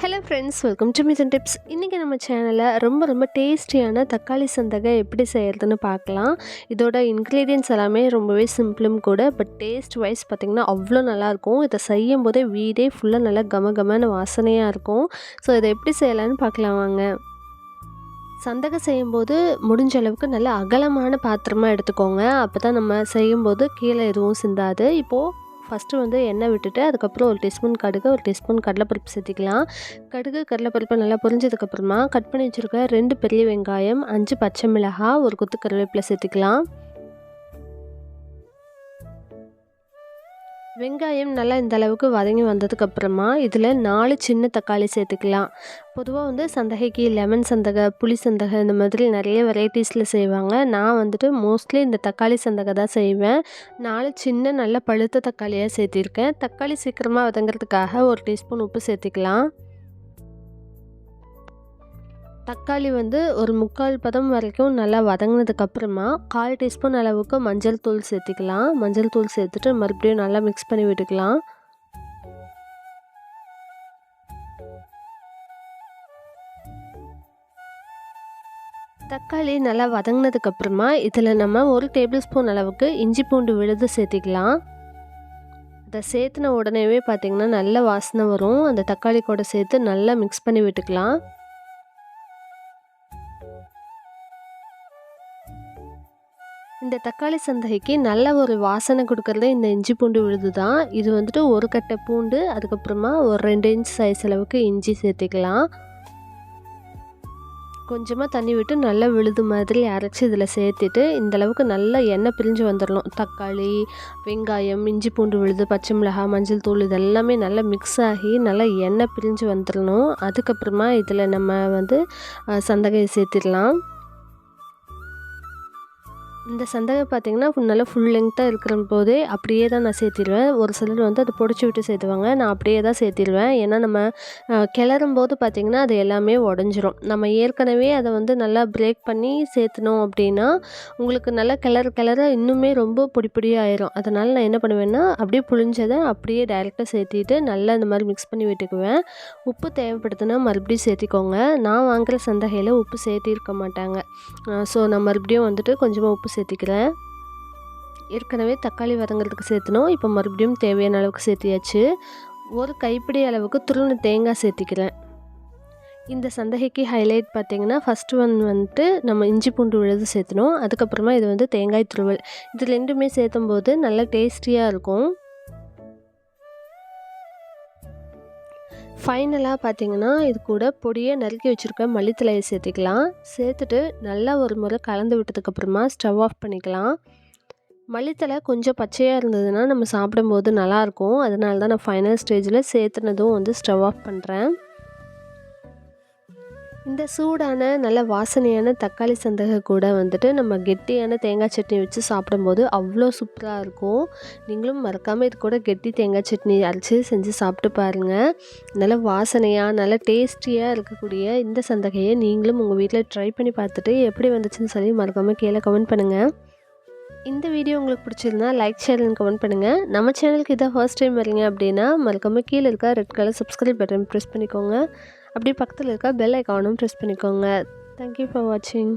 Hello friends welcome to mission tips இன்றைக்கி நம்ம சேனலில் ரொம்ப ரொம்ப டேஸ்டியான தக்காளி சந்தகை எப்படி செய்கிறதுன்னு பார்க்கலாம். இதோட இன்க்ரீடியன்ஸ் எல்லாமே ரொம்பவே சிம்பிளும் கூட பட் டேஸ்ட் வைஸ் பார்த்திங்கன்னா அவ்வளோ நல்லாயிருக்கும் இதை செய்யும் போதே வீடே ஃபுல்லாக நல்லா கம கமன்னு வாசனையாக இருக்கும். ஸோ இதை எப்படி செய்யலான்னு பார்க்கலாம் வாங்க. சந்தகம் செய்யும்போது முடிஞ்ச அளவுக்கு நல்ல அகலமான பாத்திரமாக எடுத்துக்கோங்க. அப்போ தான் நம்ம செய்யும்போது கீழே எதுவும் சிந்தாது. இப்போது ஃபஸ்ட்டு வந்து எண்ணெய் விட்டுட்டு அதுக்கப்புறம் ஒரு டீஸ்பூன் கடுகு ஒரு டீஸ்பூன் கடலைப்பருப்பு சேர்த்திக்கலாம் கடுகு கடலைப்பருப்பு நல்லா பொரிஞ்சதுக்கப்புறமா கட் பண்ணி வச்சுருக்க ரெண்டு பெரிய வெங்காயம் அஞ்சு பச்சை மிளகாய் ஒரு கொத்து கருவேப்பிலை சேர்த்திக்கலாம். வெங்காயம் நல்லா இந்த அளவுக்கு வதங்கி வந்ததுக்கப்புறமா இதில் நாலு சின்ன தக்காளி சேர்த்துக்கலாம். பொதுவாக வந்து சந்தகைக்கு லெமன் சந்தகை புளி சந்தகை இந்த மாதிரி நிறைய வெரைட்டிஸில் செய்வாங்க. நான் வந்துட்டு மோஸ்ட்லி இந்த தக்காளி சந்தகை தான் செய்வேன். நாலு சின்ன நல்ல பழுத்த தக்காளியாக சேர்த்திருக்கேன். தக்காளி சீக்கிரமாக வதங்கிறதுக்காக ஒரு டீஸ்பூன் உப்பு சேர்த்துக்கலாம். தக்காளி வந்து ஒரு முக்கால் பதம் வரைக்கும் நல்லா வதங்கினதுக்கப்புறமா கால் டீஸ்பூன் அளவுக்கு மஞ்சள் தூள் சேர்த்திக்கலாம். மஞ்சள் தூள் சேர்த்துட்டு மறுபடியும் நல்லா மிக்ஸ் பண்ணி விட்டுக்கலாம். தக்காளி நல்லா வதங்கினதுக்கப்புறமா இதில் நம்ம ஒரு டேபிள் ஸ்பூன் அளவுக்கு இஞ்சி பூண்டு விழுது சேர்த்திக்கலாம். அதை சேர்த்துன உடனேவே பார்த்திங்கன்னா நல்ல வாசனை வரும். அந்த தக்காளி கூட சேர்த்து நல்லா மிக்ஸ் பண்ணி விட்டுக்கலாம். இந்த தக்காளி சந்தைக்கு நல்ல ஒரு வாசனை கொடுக்கறது இந்த இஞ்சி பூண்டு விழுது தான் இது வந்துட்டு ஒரு கட்டை பூண்டு அதுக்கப்புறமா ஒரு ரெண்டு இன்ச் சைஸ் அளவுக்கு இஞ்சி சேர்த்துக்கலாம். கொஞ்சமாக தண்ணி விட்டு நல்லா விழுது மாதிரி அரைச்சி இதில் சேர்த்துட்டு இந்தளவுக்கு நல்லா எண்ணெய் பிரிஞ்சு வந்துடணும் தக்காளி வெங்காயம் இஞ்சி பூண்டு விழுது பச்சை மிளகாய் மஞ்சள் தூள் இது எல்லாமே நல்லா மிக்ஸ் ஆகி நல்லா எண்ணெய் பிரிஞ்சு வந்துடணும் அதுக்கப்புறமா இதில் நம்ம வந்து சந்தகையை சேர்த்திடலாம். இந்த சந்தகை பார்த்திங்கன்னா நல்லா ஃபுல் லெங்க்த்தாக இருக்கிற போதே அப்படியே தான் நான் சேர்த்திடுவேன். ஒரு சிலர் வந்து அதை பொடிச்சு விட்டு சேர்த்துவாங்க. நான் அப்படியே தான் சேர்த்திடுவேன். ஏன்னா நம்ம கிளறும் போது பார்த்திங்கன்னா அது எல்லாமே உடஞ்சிரும். நம்ம ஏற்கனவே அதை வந்து நல்லா பிரேக் பண்ணி சேர்த்துனோம் அப்படின்னா உங்களுக்கு நல்லா கிளறு கிளற இன்னுமே ரொம்ப பொடி பொடியாயிரும் அதனால் நான் என்ன பண்ணுவேன்னா அப்படியே புழிஞ்சதை அப்படியே டைரெக்டாக சேர்த்திட்டு நல்லா இந்த மாதிரி மிக்ஸ் பண்ணி விட்டுக்குவேன். உப்பு தேவைப்படுதுன்னா மறுபடியும் சேர்த்திக்கோங்க. நான் வாங்குகிற சந்தகையில் உப்பு சேர்த்திருக்க மாட்டாங்க. ஸோ நான் மறுபடியும் வந்துட்டு கொஞ்சமாக உப்பு சேர்த்திக்கிறேன். ஏற்கனவே தக்காளி வதங்கிறதுக்கு சேர்த்தணும் இப்போ மறுபடியும் தேவையான அளவுக்கு சேர்த்தியாச்சு. ஒரு கைப்பிடி அளவுக்கு துருணு தேங்காய் சேர்த்திக்கிறேன். இந்த சந்தகைக்கு ஹைலைட் பார்த்திங்கன்னா ஃபஸ்ட்டு ஒன் வந்துட்டு நம்ம இஞ்சி பூண்டு விழுது சேர்த்தணும் அதுக்கப்புறமா இது வந்து தேங்காய் துருவல். இது ரெண்டுமே சேர்த்தும் போது நல்லா டேஸ்டியாக இருக்கும். ஃபைனலாக பார்த்தீங்கன்னா இது கூட பொடியை நறுக்கி வச்சுருக்க மல்லித்தலையை சேர்த்துக்கலாம். சேர்த்துட்டு நல்லா ஒரு முறை கலந்து விட்டதுக்கப்புறமா ஸ்டவ் ஆஃப் பண்ணிக்கலாம். மல்லித்தலை கொஞ்சம் பச்சையாக இருந்ததுன்னா நம்ம சாப்பிடும்போது நல்லாயிருக்கும் அதனால தான் நான் ஃபைனல் ஸ்டேஜில் சேர்த்துனதும் வந்து ஸ்டவ் ஆஃப் பண்ணுறேன் இந்த சூடான நல்ல வாசனையான தக்காளி சந்தகை கூட வந்துட்டு நம்ம கெட்டியான தேங்காய் சட்னி வச்சு சாப்பிடும்போது அவ்வளோ சூப்பராக இருக்கும். நீங்களும் மறக்காமல் இது கூட கெட்டி தேங்காய் சட்னி அரைச்சி செஞ்சு சாப்பிட்டு பாருங்கள் நல்ல வாசனையாக நல்ல டேஸ்டியாக இருக்கக்கூடிய இந்த சந்தகையை நீங்களும் உங்கள் வீட்டில் ட்ரை பண்ணி பார்த்துட்டு எப்படி வந்துச்சுன்னு சொல்லி மறக்காமல் கீழே கமெண்ட் பண்ணுங்கள் இந்த வீடியோ உங்களுக்கு பிடிச்சிருந்தா லைக் ஷேர் கமெண்ட் பண்ணுங்கள் நம்ம சேனலுக்கு இதை ஃபர்ஸ்ட் டைம் வரீங்க அப்படின்னா மறக்காமல் கீழே இருக்க red colour subscribe button press பண்ணிக்கோங்க. அப்படியே பக்கத்தில் இருக்க பெல் ஐக்கானும் ப்ரெஸ் பண்ணிக்கோங்க. தேங்க்யூ ஃபார் வாட்சிங்